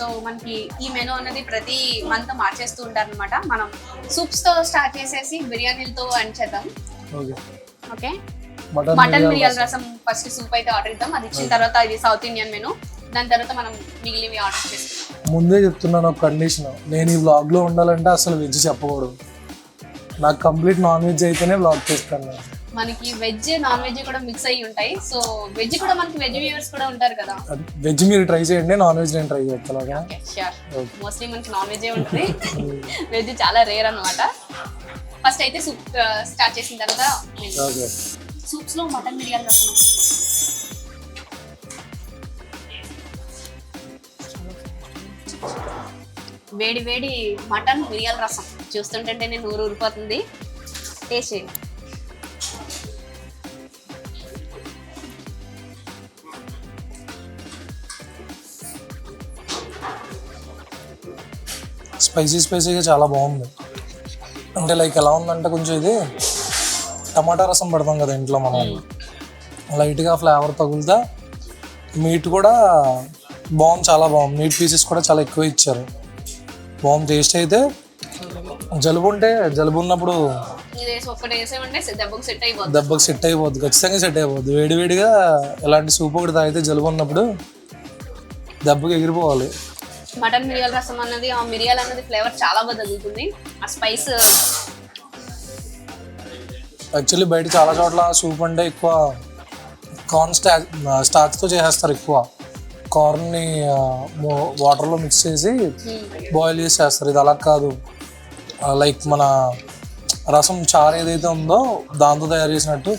So మనకి ఈ menu అనేది ప్రతి మంత్ మార్చేస్తూ ఉంటారు అనమాట మనం సూప్స్తో స్టార్ట్ చేసేసి బిర్యానీలతో ఎండ్ చేద్దాం. ఓకే. మటన్ మిరియాల రసం. ఫస్ట్ సూప్ అయితే ఆర్డర్ ఇద్దాం. అది ఇచ్చిన తర్వాత ఇది సౌత్ ఇండియన్ మెనూ దాని తర్వాత మనం మిగిలినవి ఆర్డర్ చేసుకుందాం. ముందే చెప్తున్నాను ఒక కండిషన్ నేను ఈ vlog లో ఉండాలంటే అసలు వెజ్ చెప్పకూడదు. నాకు కంప్లీట్ నాన్ వెజ్ అయితేనే వ్లాగ్ చేస్తాను. మనకి వెజ్ నాన్ వెజ్ కూడా మిక్స్ అయ్యి ఉంటాయి. సో వెజ్ కూడా మనకి వెజ్ వ్యూవర్స్ కూడా ఉంటారు కదా. వెజ్ మీరు ట్రై చేయండి నాన్ వెజ్ నేను ట్రై చేస్తాను ఓకే షూర్. మోస్ట్లీ మనకి నాన్ వెజ్ ఉంటుంది. వెజ్ చాలా రేర్ అన్నమాట. ఫస్ట్ అయితే సూప్ స్టార్ట్ చేసిన తర్వాత ఓకే సూప్స్లో మటన్ మిరియాల రసం వేడి వేడి మటన్ మిరియాల రసం. చూస్తుంటే నేను నూరు ఊరిపోతుంది. టేస్ట్ చేయండి. స్పైసీ స్పైసీగా చాలా బాగుంది. అంటే లైక్ ఎలా ఉందంటే కొంచెం ఇది టమాటా రసం పెడతాం కదా ఇంట్లో మనం. లైట్గా ఫ్లేవర్ తగులుతా మీట్ కూడా బాగుంది చాలా బాగుంది. మీట్ పీసెస్ కూడా చాలా ఎక్కువ ఇచ్చారు. బాగుంది టేస్ట్ అయితే. జలుబు ఉంటే జలుబు ఉన్నప్పుడు దెబ్బకి సెట్ అయిపోద్ది. ఖచ్చితంగా సెట్ అయిపోద్ది. వేడివేడిగా ఇలాంటి సూప్ ఒకటి తాగితే జలుబు ఉన్నప్పుడు దెబ్బకి ఎగిరిపోవాలి. మటన్ మిరియాల రసం అన్నది ఆ మిరియాల అన్నది ఫ్లేవర్ చాలా బాగా తగులుతుంది. ఆ స్పైస్ యాక్చువల్లీ బయట చాలా చోట్ల సూప్ అంటే ఎక్కువ కార్న్ స్టా స్టార్చ్తో చేసేస్తారు ఎక్కువ. కార్న్ని వాటర్లో మిక్స్ చేసి బాయిల్ చేసి చేస్తారు ఇది అలా కాదు. లైక్ మన రసం చారు ఏదైతే ఉందో దాంతో తయారు చేసినట్టు.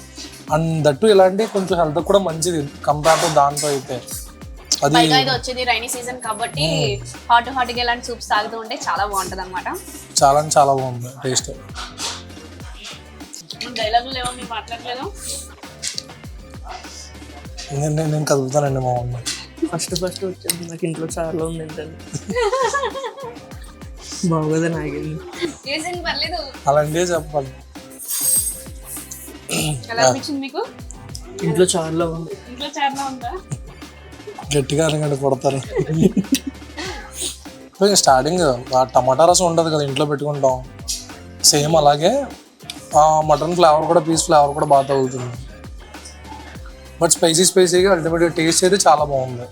అండ్ దట్టు ఇలాంటి కొంచెం హెల్త్ కూడా మంచిది కంపేర్ టు దాంతో అయితే. అది ఇది వచ్చేది రైనీ సీజన్ కాబట్టి హాట్ హాట్గా ఇలాంటి సూప్స్ తాగుతూ ఉంటే చాలా బాగుంటది అనమాట చాలా చాలా బాగుంది టేస్ట్ డైలాగులు లేవో? మీరు మాట్లాడలేదు? నేను నేను- నేను కదుపుతానండి మా మమ్మీ ఫస్ట్ ఫస్ట్ వచ్చింది నాకు ఇంట్లో చాలా ఉంది ఏంటంటే బాగోదని ఆగింది చేసింది పర్లేదు. చెప్పాలి. ఎలా అనిపించింది మీకు? ఇంట్లో చాలా ఉంది. ఇంట్లో చాలా ఉందా? గట్టిగా అనకండి కొడతారు. స్టార్టింగ్ ఆ టమాటా రసం ఉంటుంది కదా ఇంట్లో పెట్టుకుంటాం. సేమ్ అలాగే ఆ మటన్ ఫ్లేవర్ కూడా పీస్ ఫ్లేవర్ కూడా బాగా తగులుతుంది. బట్ స్పైసీ స్పైసీగా అల్టిమేట్గా టేస్ట్ అయితే చాలా బాగుంది.